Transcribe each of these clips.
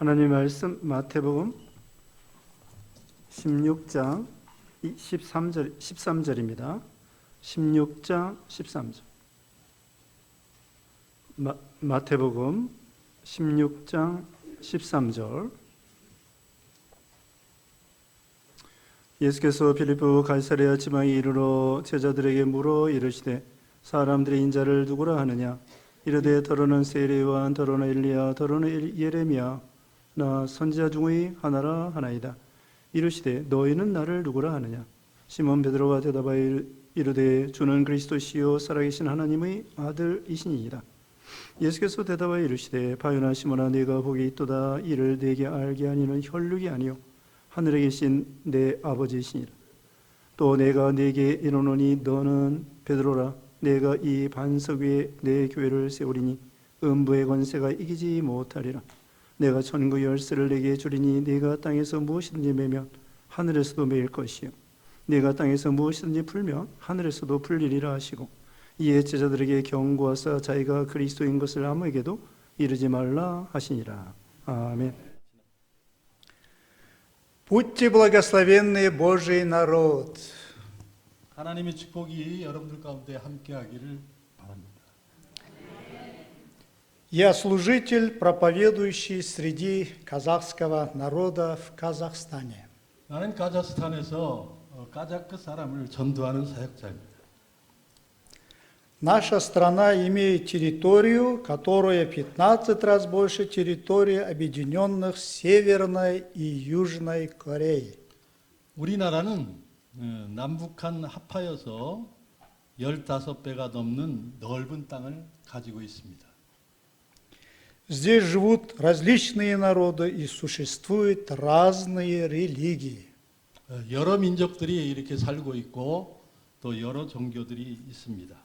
하나님 말씀 마태복음 16장 13절 13절입니다. 16장 13절. 마, 마태복음 16장 13절. 예수께서 빌립보 갈사레아 지방에 이르러 제자들에게 물어 이르시되 사람들이 인자를 누구라 하느냐 이르되 더러는 세례요한 더러는 엘리야 더러는 예레미야 나 선지자 중의 하나라 하나이다. 이르시되 너희는 나를 누구라 하느냐? 시몬 베드로가 대답하여 이르되 주는 그리스도시요 살아계신 하나님의 아들이시니이다. 예수께서 대답하여 이르시되 바요나 시몬아 네가 복이 있도다. 이를 내게 알게 하니는 혈육이 아니요 하늘에 계신 내 아버지시니라. 또 내가 네게 이르노니 너는 베드로라. 내가 이 반석 위에 내 교회를 세우리니 음부의 권세가 이기지 못하리라 내가 천국 열쇠를 내게 주리니 네가 땅에서 무엇이든지 매면 하늘에서도 매일 것이요 네가 땅에서 무엇이든지 풀면 하늘에서도 풀리리라 하시고 이에 제자들에게 경고하사 자기가 그리스도인 것을 아무에게도 이르지 말라 하시니라 아멘. Будьте благословенны, Божий народ. 하나님의 축복이 여러분들 가운데 함께하기를 바랍니다. Я служитель, проповедующий среди казахского народа в Казахстане. 나는 카자흐스탄에서 어, 카자크 사람을 전도하는 사역자입니다. Наша страна имеет территорию, которая 15 раз больше территории объединенных Северной и Южной Кореи. 우리나라는 어, 남북한 합하여서 15배가 넘는 넓은 땅을 가지고 있습니다. Здесь живут различные народы и существуют разные религии. 어, 여러 민족들이 이렇게 살고 있고 또 여러 종교들이 있습니다.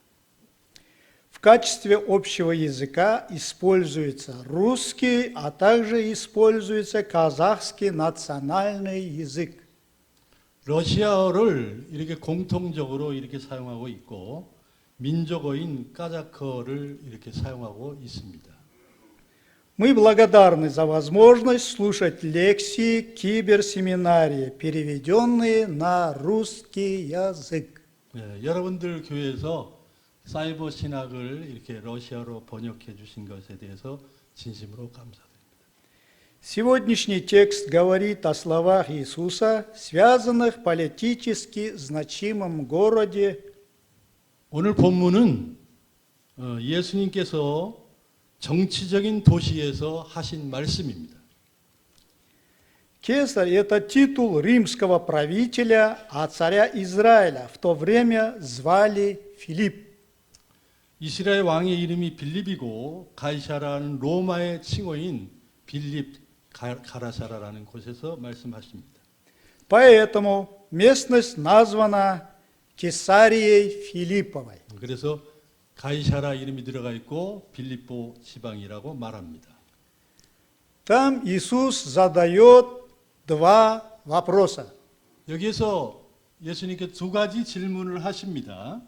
В качестве общего языка используется русский, а также используется казахский национальный язык. 러시아어를 이렇게 공통적으로 이렇게 사용하고 있고 민족어인 까자크어를 이렇게 사용하고 있습니다. Мы благодарны за возможность слушать лекции киберсеминарии, переведенные на русский язык. 예, 여러분들 교회에서 사이버 신학을 이렇게 러시아로 번역해 주신 것에 대해서 진심으로 감사드립니다. Сегодняшний текст говорит о словах Иисуса, связанных политически значимом городе 오늘 본문은 어, 예수님께서 정치적인 도시에서 하신 말씀입니다. Кесарь – это титул римского правителя, а царя Израиля в то время звали Филипп. 이스라엘 왕의 이름이 빌립이고 가이사라는 로마의 칭호인 빌립 가- 가라사라라는 곳에서 말씀하십니다. Поэтому местность названа Кесарией Филипповой. 그래서 가이사라 이름이 들어가 있고 빌립보 지방이라고 말합니다. Там Иисус задает два вопроса. 여기에서 예수님께 두 가지 질문을 하십니다.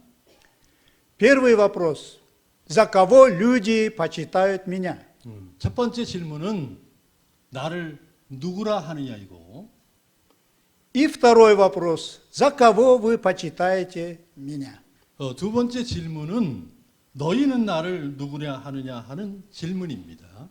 Первый вопрос. За кого люди почитают меня? 음, 첫 번째 질문은 나를 누구라 하느냐이고 И второй вопрос. За кого вы почитаете меня? 어, 두 번째 질문은 너희는 나를 누구냐 하느냐 하는 질문입니다.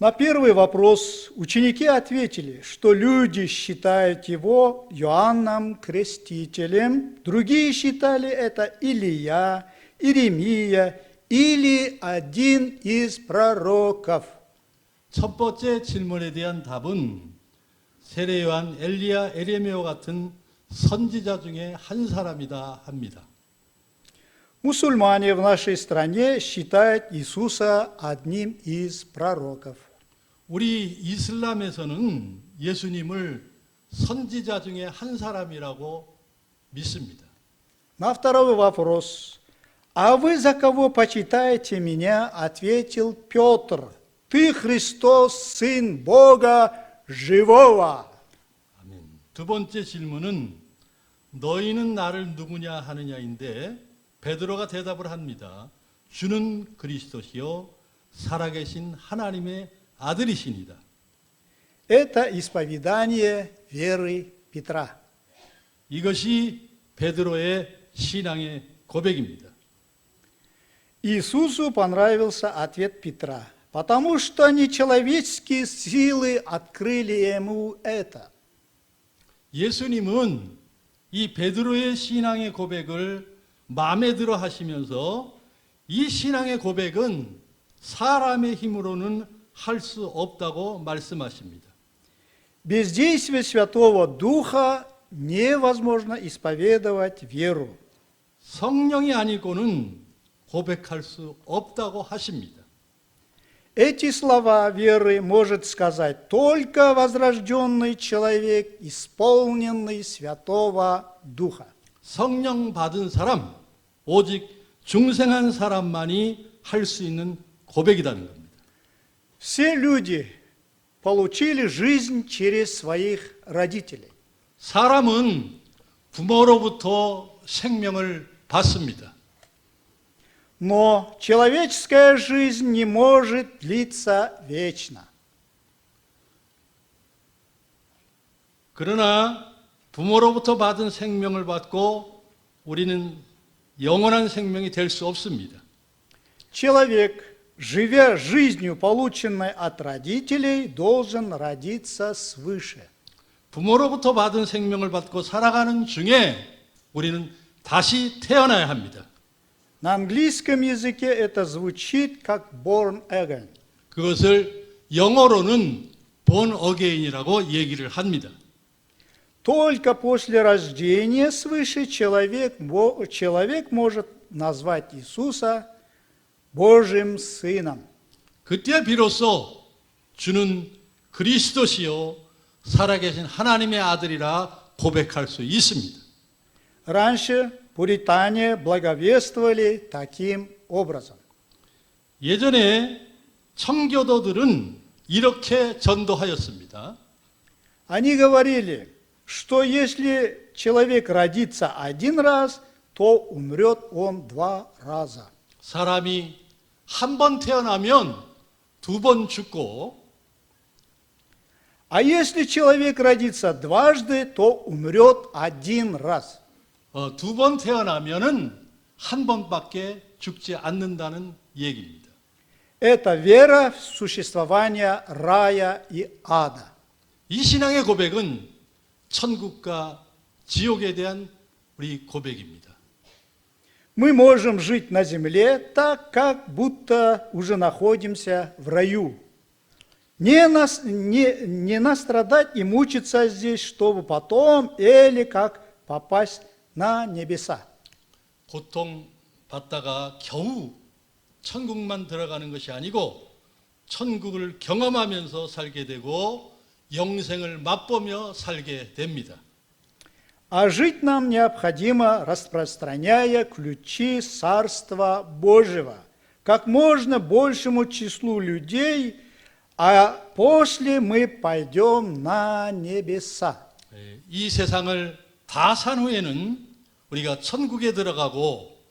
На первый вопрос ученики ответили, что люди считают его Иоанном Крестителем, другие считали это Илия, Иеремия или один из пророков. 첫 번째 질문에 대한 답은 세례요한 엘리야 에레미오 같은 선지자 중에 한 사람이다 합니다. Мусульмане в нашей стране считают Иисуса одним из пророков. 우리 이슬람에서는 예수님을 선지자 중에 한 사람이라고 믿습니다. На второй вопрос. «А вы за кого почитаете меня?» ответил Петр. «Ты Христос, Сын Бога живого». 아멘. 두 번째 질문은 너희는 나를 누구냐 하느냐인데 베드로가 대답을 합니다. 주는 그리스도시요 살아계신 하나님의 아들이십니다. Это исповедание веры Петра. 이것이 베드로의 신앙의 고백입니다. Иисусу понравился ответ Петра, потому что нечеловеческие силы открыли ему это. 예수님은 이 베드로의 신앙의 고백을 마음에 들어 하시면서 이 신앙의 고백은 사람의 힘으로는 할 수 없다고 말씀하십니다. Без действия Святого Духа невозможно исповедовать веру. 성령이 아니고는 고백할 수 없다고 하십니다. Эти слова веры может сказать только возрожденный человек, исполненный Святого Духа. 성령 받은 사람, 오직 중생한 사람만이 할 수 있는 고백이라는 겁니다. Все люди получили жизнь через своих родителей. 사람은 부모로부터 생명을 받습니다. Но человеческая жизнь не может длиться вечно. 그러나 부모로부터 받은 생명을 받고 우리는 영원한 생명이 될 수 없습니다. Человек, живя жизнью, полученной от родителей, должен родиться свыше. 부모로부터 받은 생명을 받고 살아가는 중에 우리는 다시 태어나야 합니다. На английском языке это звучит как born again. 그것을 영어로는 본 어게인이라고 얘기를 합니다. Только после рождения свыше человек, мо- человек может назвать Иисуса Божьим Сыном. 그때 비로소 주는 그리스도시요 살아계신 하나님의 아들이라 고백할 수 있습니다. Раньше пуритане благовествовали таким образом. 예전에 청교도들은 이렇게 전도하였습니다. Они говорили, что если человек родится один раз, то умрет он два раза. 사람이 한 번 태어나면 두 번 죽고 А если человек родится дважды, то умрет один раз. 어, 두 번 태어나면은 한 번밖에 죽지 않는다는 얘기입니다. Это вера в существование рая и ада. 이 신앙의 고백은 천국과 지옥에 대한 우리 고백입니다. Мы можем жить на земле так, как будто уже находимся в раю. Не, нас, не, не настрадать и мучиться здесь, чтобы потом или как попасть на небеса. 고통 받다가 겨우 천국만 들어가는 것이 아니고 천국을 경험하면서 살게 되고 영생을 맛보며 살게 됩니다. А жить нам необходимо, распространяя ключи Царства Божьего, как можно большему числу людей, а после мы пойдем на небеса. 예, 이 세상을 다 산 후에는 우리가 천국에 들어가고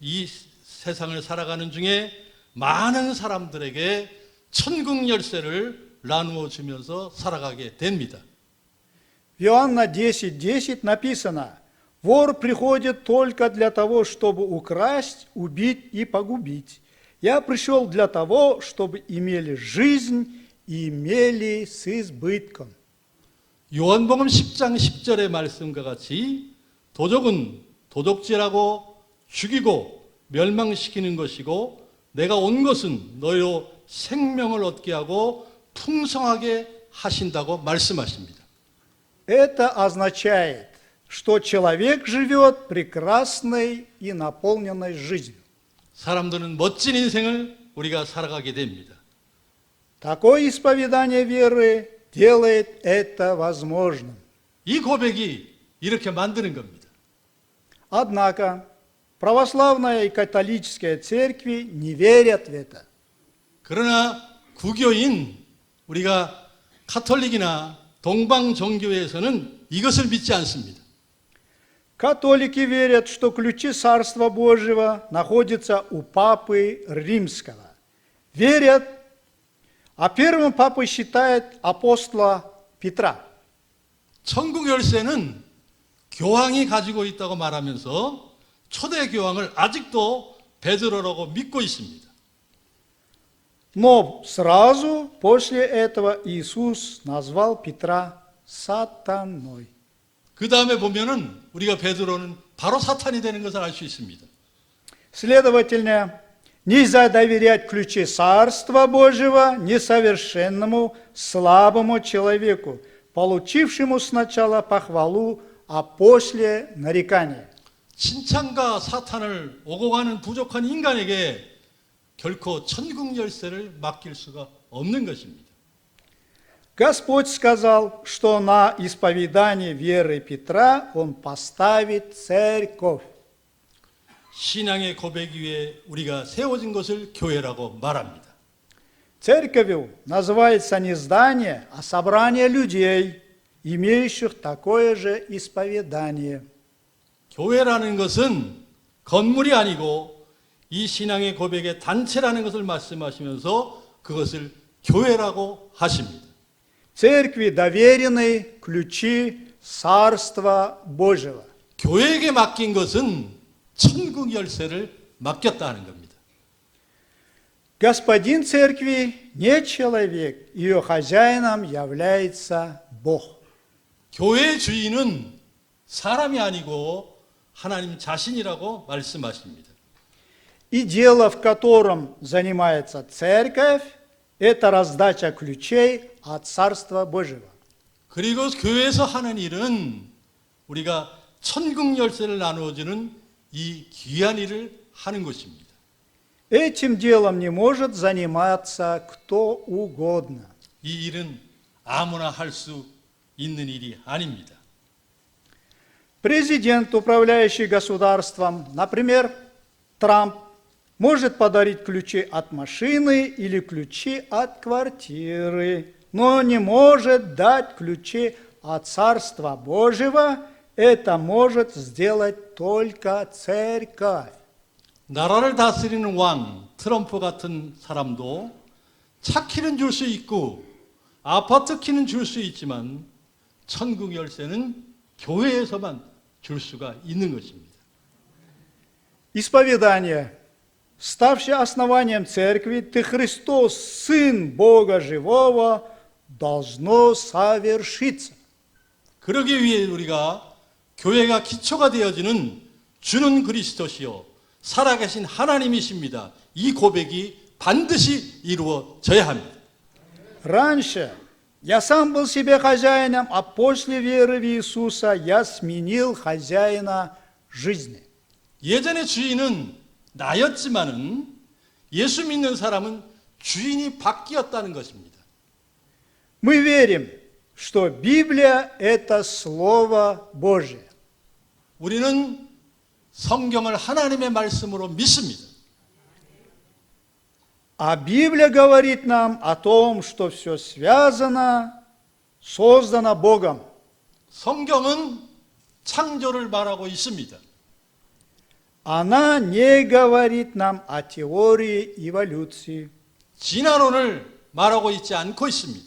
이 세상을 살아가는 중에 많은 사람들에게 천국 열쇠를 나누어 주면서 살아가게 됩니다. В Иоанна 10, 10 написано, «Вор приходит только для того, чтобы украсть, убить и погубить. Я пришел для того, чтобы имели жизнь и имели с избытком». 요한복음 10장 10절의 말씀과 같이 도적은 도둑질하고 죽이고 멸망시키는 것이고 내가 온 것은 너희로 생명을 얻게 하고 풍성하게 하신다고 말씀하십니다. Это означает, что человек живет прекрасной и наполненной жизнью. 사람들은 멋진 인생을 우리가 살아가게 됩니다. Такое исповедание веры делает это возможным. 이 고백이 이렇게 만드는 겁니다. Однако православная и католическая церкви не верят в это. 그러나 구교인 우리가 카톨릭이나 동방 종교에서는 이것을 믿지 않습니다. Католики верят, что ключи Царства Божьего находятся у Папы Римского. Верят, А первым папой считает апостола Петра. 천국 열쇠는 교황이 가지고 있다고 말하면서 초대 교황을 아직도 베드로라고 믿고 있습니다. Но сразу после этого Иисус назвал Петра сатаной. 그 다음에 보면은 우리가 베드로는 바로 사탄이 되는 것을 알 수 있습니다. Следовательно, нельзя доверять ключи Царства Божьего несовершенному, слабому человеку, получившему сначала похвалу, а после нарекание. 칭찬과 사탄을 오고 가는 부족한 인간에게 결코 천국 열쇠를 맡길 수가 없는 것입니다. Господь сказал, что на исповедание веры Петра Он поставит церковь. 신앙의 고백 위에 우리가 세워진 것을 교회라고 말합니다. Церковью называется не здание, а собрание людей, имеющих такое же исповедание. 교회라는 것은 건물이 아니고 이 신앙의 고백의 단체라는 것을 말씀하시면서 그것을 교회라고 하십니다. Церкви доверены ключи Царства Божьего. 교회에게 맡긴 것은 천국 열쇠를 맡겼다는 겁니다. Господин церкви не человек, ее хозяином является Бог. 교회의 주인은 사람이 아니고 하나님 자신이라고 말씀하십니다. И дело, в котором занимается церковь, это раздача ключей от Царства Божьего. 그리고 교회에서 하는 일은 우리가 천국 열쇠를 나누어주는 이 귀한 일을 하는 것입니다. Этим делом не может заниматься кто угодно. 이 일은 아무나 할 수 있는 일이 아닙니다. Президент, управляющий государством, например, Трамп, может подарить ключи от машины или ключи от квартиры, но не может дать ключи от Царства Божьего. Это может сделать только церковь. 나라를 다스리는 왕 트럼프 같은 사람도 차 키는 줄 수 있고 아파트 키는 줄 수 있지만 천국 열쇠는 교회에서만 줄 수가 있는 것입니다. Исповедание, ставшее основанием церкви, ты Христос, Сын Бога Живого, должно совершиться. 그러기 위해 우리가 교회가 기초가 되어지는 주는 그리스도시요 살아계신 하나님이십니다. 이 고백이 반드시 이루어져야 합니다. Раньше я сам был себе хозяином, а после веры в Иисуса я сменил хозяина жизни. 예전의 주인은 나였지만은 예수 믿는 사람은 주인이 바뀌었다는 것입니다. Мы верим, что Библия – это Слово Божье. 우리는 성경을 하나님의 말씀으로 믿습니다. А Библия говорит нам о том, что все связано, создано Богом. 성경은 창조를 말하고 있습니다. Она не говорит нам о теории эволюции. 진화론을 말하고 있지 않고 있습니다.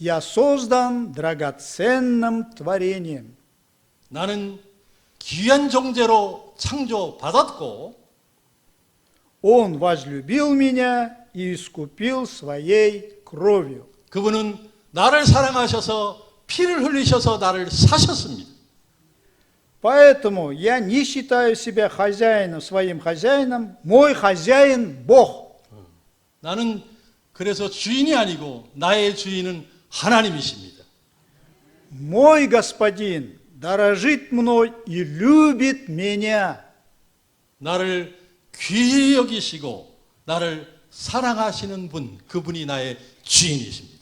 Я создан драгоценным творением. 나는 귀한 존재로 창조받았고 Он возлюбил меня и искупил своей кровью. 그분은 나를 사랑하셔서 피를 흘리셔서 나를 사셨습니다. Поэтому я не считаю себя хозяином, своим хозяином. Мой хозяин – Бог. 나는 그래서 주인이 아니고 나의 주인은 하나님이십니다. Мой господин дорожит мной и любит меня. 나를 귀히 여기시고 나를 사랑하시는 분, 그분이 나의 주인이십니다.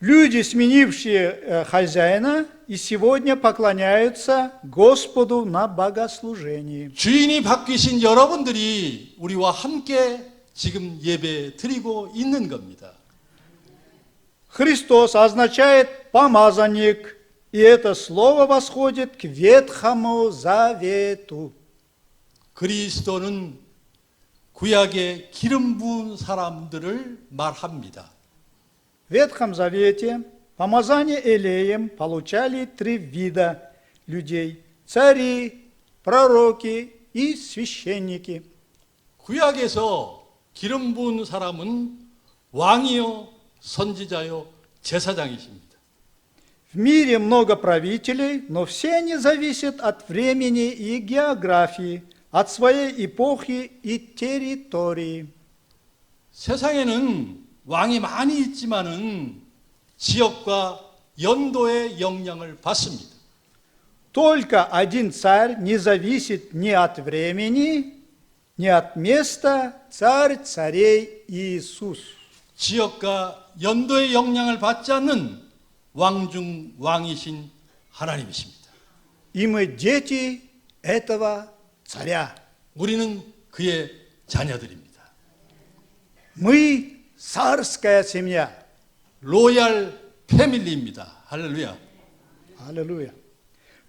Люди, сменившие э, хозяина, и сегодня поклоняются Господу на богослужении. 주인이 바뀌신 여러분들이 우리와 함께 지금 예배 드리고 있는 겁니다. Христос означает помазанник, и это слово восходит к Ветхому Завету. 그리스도는 구약의 기름 부은 사람들을 말합니다. В Ветхом Завете помазание Элеем получали три вида людей – цари, пророки и священники. 구약에서 기름 부은 사람은 왕이요, 선지자요, 제사장이십니다. В мире много правителей, но все они зависят от времени и географии, от своей эпохи и территории. 세상에는 왕이 많이 있지만은 지역과 연도의 영향을 받습니다. Только один царь не зависит ни от времени, ни от места, царь царей Иисус. 지역과 연도의 영향을 받지 않는 왕중 왕이신 하나님이십니다. И мы дети этого царя. 우리는 그의 자녀들입니다. Мы царская семья. 로얄 패밀리입니다. 할렐루야. Аллилуйя.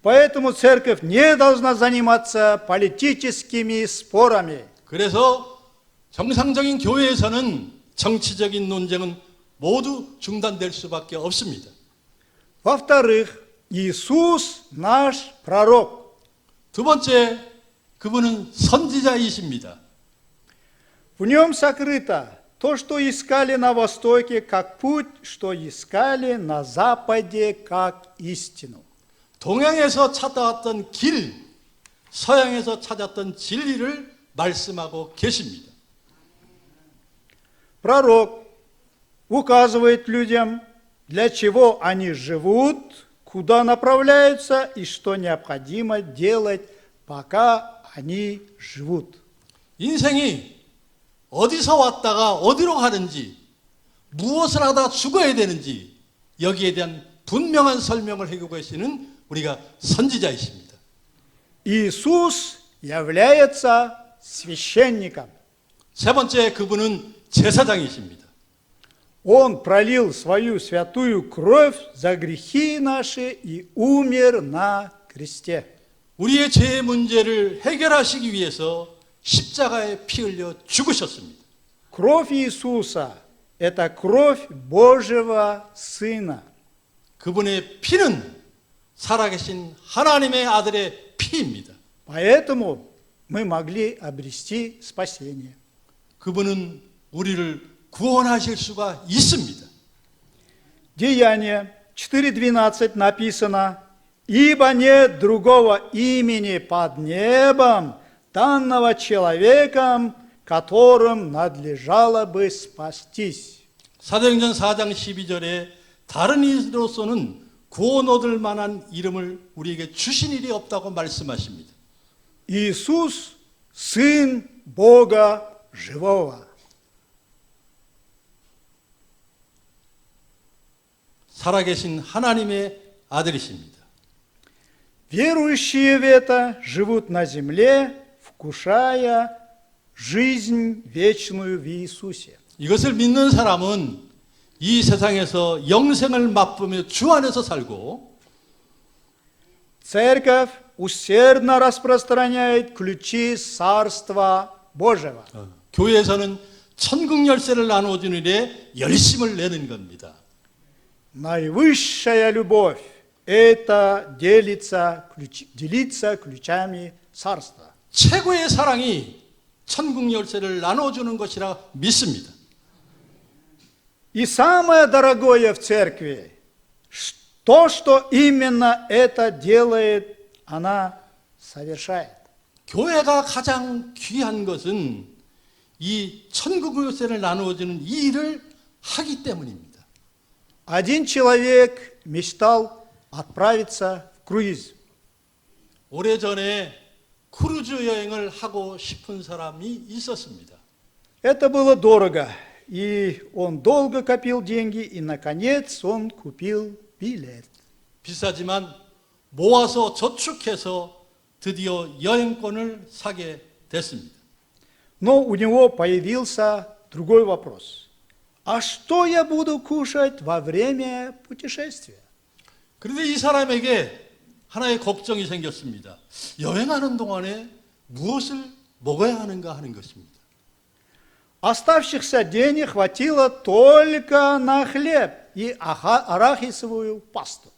Поэтому церковь не должна заниматься политическими спорами. 그래서 정상적인 교회에서는 정치적인 논쟁은 모두 중단될 수밖에 없습니다. Во-вторых, Иисус наш пророк. 두 번째, 그분은 선지자이십니다. В нем сокрыто то, что искали на востоке, как путь, что искали на западе, как истину. 동양에서 찾아왔던 길, 서양에서 찾았던 진리를 말씀하고 계십니다. Пророк указывает людям, для чего они живут, куда направляются и что необходимо делать, пока они живут. 인생이 어디서 왔다가 어디로 가는지, 무엇을 하다 죽어야 되는지, 여기에 대한 분명한 설명을 해주고 계시는 우리가 선지자이십니다. Иисус является священником. 세 번째, 그분은 제사장이십니다. Он пролил свою святую кровь за грехи наши и умер на кресте. 우리의 죄의 문제를 해결하시기 위해서 십자가에 피 흘려 죽으셨습니다. Кровь Иисуса – это кровь Божьего Сына. 그분의 피는 살아계신 하나님의 아들의 피입니다. Поэтому мы могли обрести спасение. 그분은 우리를 구원하실 수가 있습니다. Деяние 4.12 написано, «Ибо нет другого имени под небом, данного человеком, которым надлежало бы спастись». 사도행전 4장 12절에 다른 이로서는 구원 얻을 만한 이름을 우리에게 주신 일이 없다고 말씀하십니다. Иисус – Сын Бога Живого. 살아계신 하나님의 아들이십니다. Верующие в это живут на земле, вкушая жизнь вечную в Иисусе. 이것을 믿는 사람은 이 세상에서 영생을 맛보며 주 안에서 살고 Церковь усердно распространяет ключи Царства Божьего. 교회에서는 천국 열쇠를 나누어 주는 일에 열심을 내는 겁니다. Наивысшая любовь – это делиться, ключ- делиться ключами Царства. 최고의 사랑이 천국 열쇠를 나누어 주는 것이라 믿습니다. И самое дорогое в церкви – то, что именно это делает, она совершает. 교회가 가장 귀한 것은 이 천국 열쇠를 나누어 주는 이 일을 하기 때문입니다. Один человек мечтал отправиться в круиз. 오래전에 크루즈 여행을 하고 싶은 사람이 있었습니다. Это было дорого, и он долго копил деньги, и, наконец, он купил билет. 비싸지만 모아서 저축해서 드디어 여행권을 사게 됐습니다. Но у него появился другой вопрос. А что я буду кушать во время путешествия? 그런데 이 사람에게 하나의 걱정이 생겼습니다. 여행하는 동안에 무엇을 먹어야 하는가 하는 것입니다. Оставшихся денег хватило только на хлеб и аха- арахисовую пасту.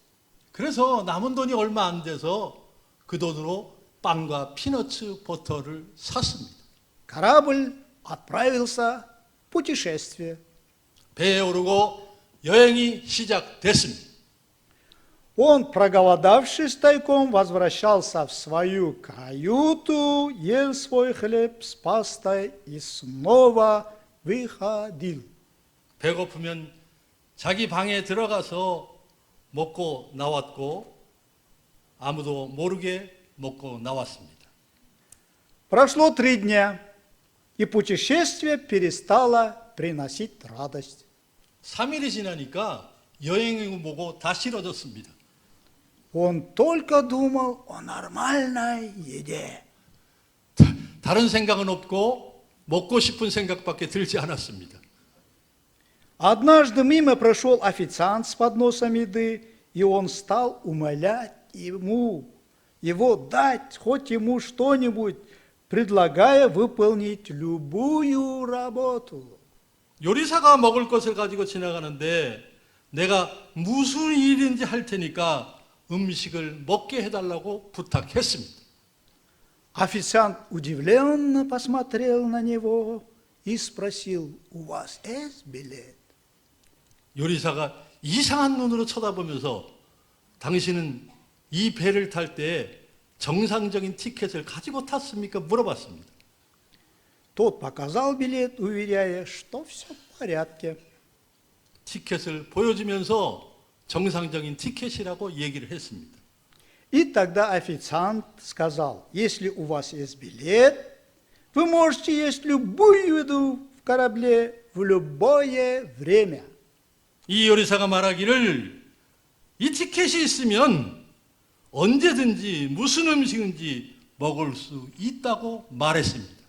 그래서 남은 돈이 얼마 안 돼서 그 돈으로 빵과 피너츠 버터를 샀습니다. Корабль отправился в путешествие. 배에 오르고 여행이 시작됐습니다. Он, проголодавшись тайком, возвращался в свою каюту, ел свой хлеб с пастой и снова выходил. 배고프면 자기 방에 들어가서 먹고 나왔고 아무도 모르게 먹고 나왔습니다. Прошло три дня, и путешествие перестало приносить радость. 3일이 지나니까 여행이 뭐고 다 싫어졌습니다. Он только думал о нормальной еде. 다른 생각은 없고 먹고 싶은 생각밖에 들지 않았습니다. Однажды мимо прошел официант с подносом еды, и он стал умолять ему, его дать хоть ему что-нибудь, предлагая выполнить любую работу. 요리사가 먹을 것을 가지고 지나가는데 내가 무슨 일인지 할 테니까 음식을 먹게 해달라고 부탁했습니다. Официант удивленно посмотрел на него и спросил, у вас есть билет? 요리사가 이상한 눈으로 쳐다보면서 당신은 이 배를 탈 때 정상적인 티켓을 가지고 탔습니까? 물어봤습니다. Тот показал билет, уверяя, что все в порядке. 티켓을 보여주면서 정상적인 티켓이라고 얘기를 했습니다. И тогда официант сказал, если у вас есть билет, вы можете есть любую еду в корабле в любое время. 이 요리사가 말하기를 이 티켓이 있으면 언제든지 무슨 음식인지 먹을 수 있다고 말했습니다.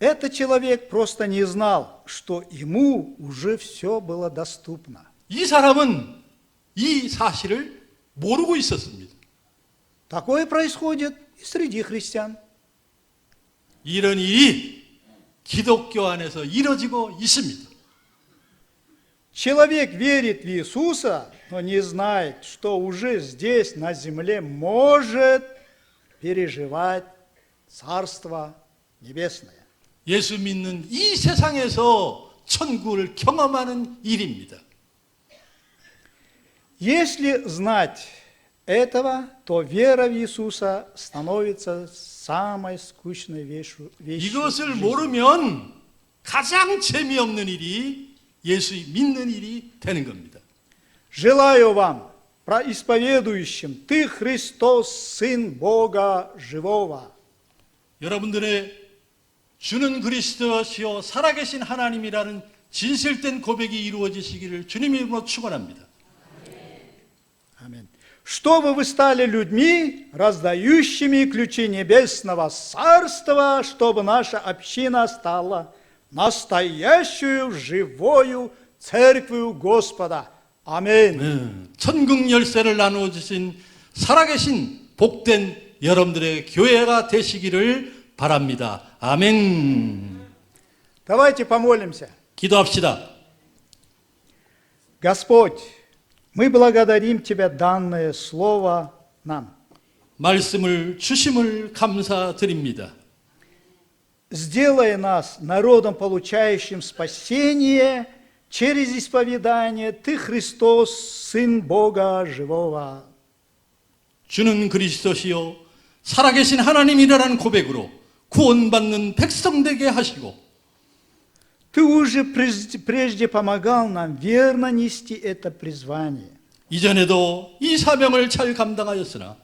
Этот человек просто не знал, что ему уже все было доступно. 이 사람은 이 사실을 모르고 있었습니다. Такое происходит и среди христиан. 이런 일이 기독교 안에서 이뤄지고 있습니다. Человек верит в Иисуса, но не знает, что уже здесь, на земле, может переживать Царство Небесное. 예수 믿는 이 세상에서 천국을 경험하는 일입니다. Если знать этого, то вера в Иисуса становится самой скучной вещью. вещью в 이것을 жизни. 모르면 가장 재미없는 일이 예수 믿는 일이 되는 겁니다. Желаю вам, происповедующим, Ты Христос, Сын Бога Живого. 여러분들의 주는 그리스도시요 살아계신 하나님이라는 진실된 고백이 이루어지시기를 주님의 이름으로 축원합니다. Аминь. Чтобы вы стали людьми, раздающими ключи небесного царства, чтобы наша община стала настоящую живою церковью Господа. Аминь. 네, 천국 열쇠를 나누어 주신 살아계신 복된 여러분들의 교회가 되시기를 바랍니다. 아멘. Давайте помолимся. 기도합시다. Господь, мы благодарим Тебя данное слово нам. 말씀을 주심을 감사드립니다. Сделай нас народом, получающим спасение через исповедание Ты Христос, Сын Бога Живого. 주는 그리스도시요 살아계신 하나님이라는 고백으로 구원받는 백성 되게 하시고 Ты уже прежде, прежде помогал нам верно нести это призвание. 이전에도 이 사명을 잘 감당하였으나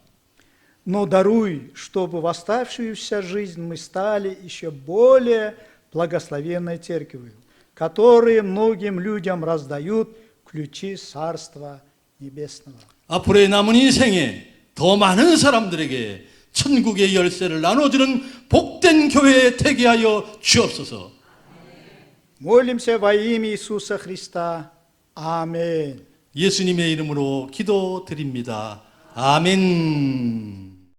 Но даруй, чтобы в оставшуюся жизнь мы стали еще более благословенной церковью, которые многим людям раздают ключи Царства Небесного. 앞으로의 남은 인생에 더 많은 사람들에게 천국의 열쇠를 나눠주는 복된 교회에 되게 하여 주옵소서. Молимся во имя Иисуса Христа. Аминь. 예수님의 이름으로 기도드립니다. 아멘.